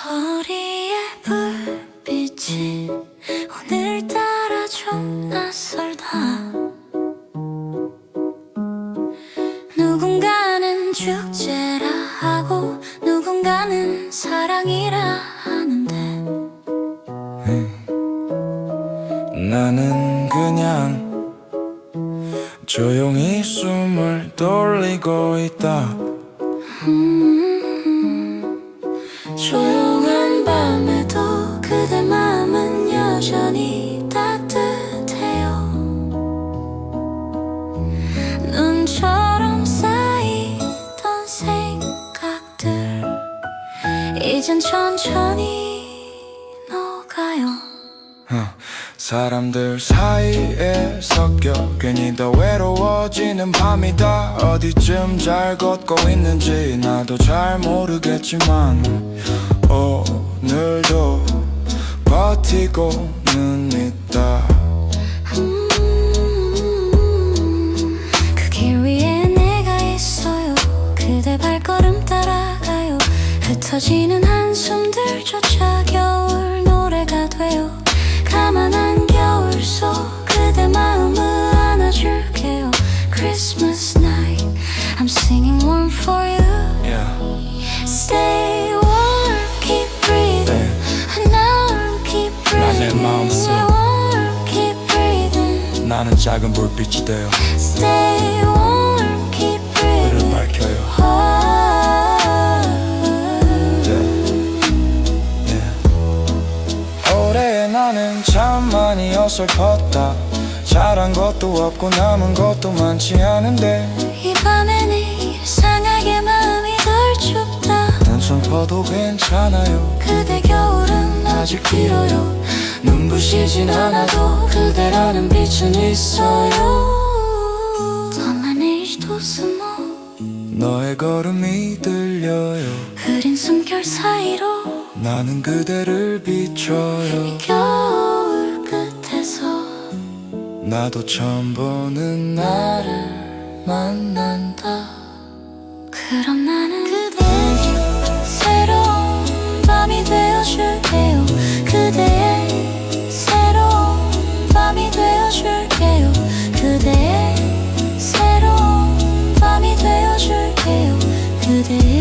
거리의 불빛이 오늘따라 좀 낯설다. 누군가는 축제라 하고 누군가는 사랑이라 하는데 나는 그냥 조용히 숨을 돌리고 있다. 조용 이젠 천천히 녹아요. 사람들 사이에 섞여 괜히 더 외로워지는 밤이다 어디쯤 잘 걷고 있는지 나도 잘 모르겠지만 오늘도 버티고는 있다. 그길 위에 내가 있어요. 그대 발걸음 따라가요 흩어지는 한숨들조차 겨울 노래가 돼요 가만한 겨울 속 그대 마음을 안아줄게요 Christmas night I'm singing warm for you yeah. Stay warm, keep breathing Now keep breathing 마음속. warm, keep breathing 나는 작은 불빛이 되어 Stay warm, 나는 참 많이 어설펐다 잘한 것도 없고 남은 것도 많지 않은데 이 밤에는 이상하게 마음이 덜 춥다. 난 슬퍼도 괜찮아요 그대 겨울은 아직 길어요. 눈부시진 않아도 그대라는 빛은 있어요. 떠나내지도 숨어 너의 걸음이 들려요 흐린 숨결 사이로 나는 그대를 비춰요 나도 처음 보는 나를 만난다. 그럼 나는 그대에게 새로운 밤이 되어줄게요. 그대의 새로운 밤이 되어줄게요. 그대의 새로운 밤이 되어줄게요. 그대의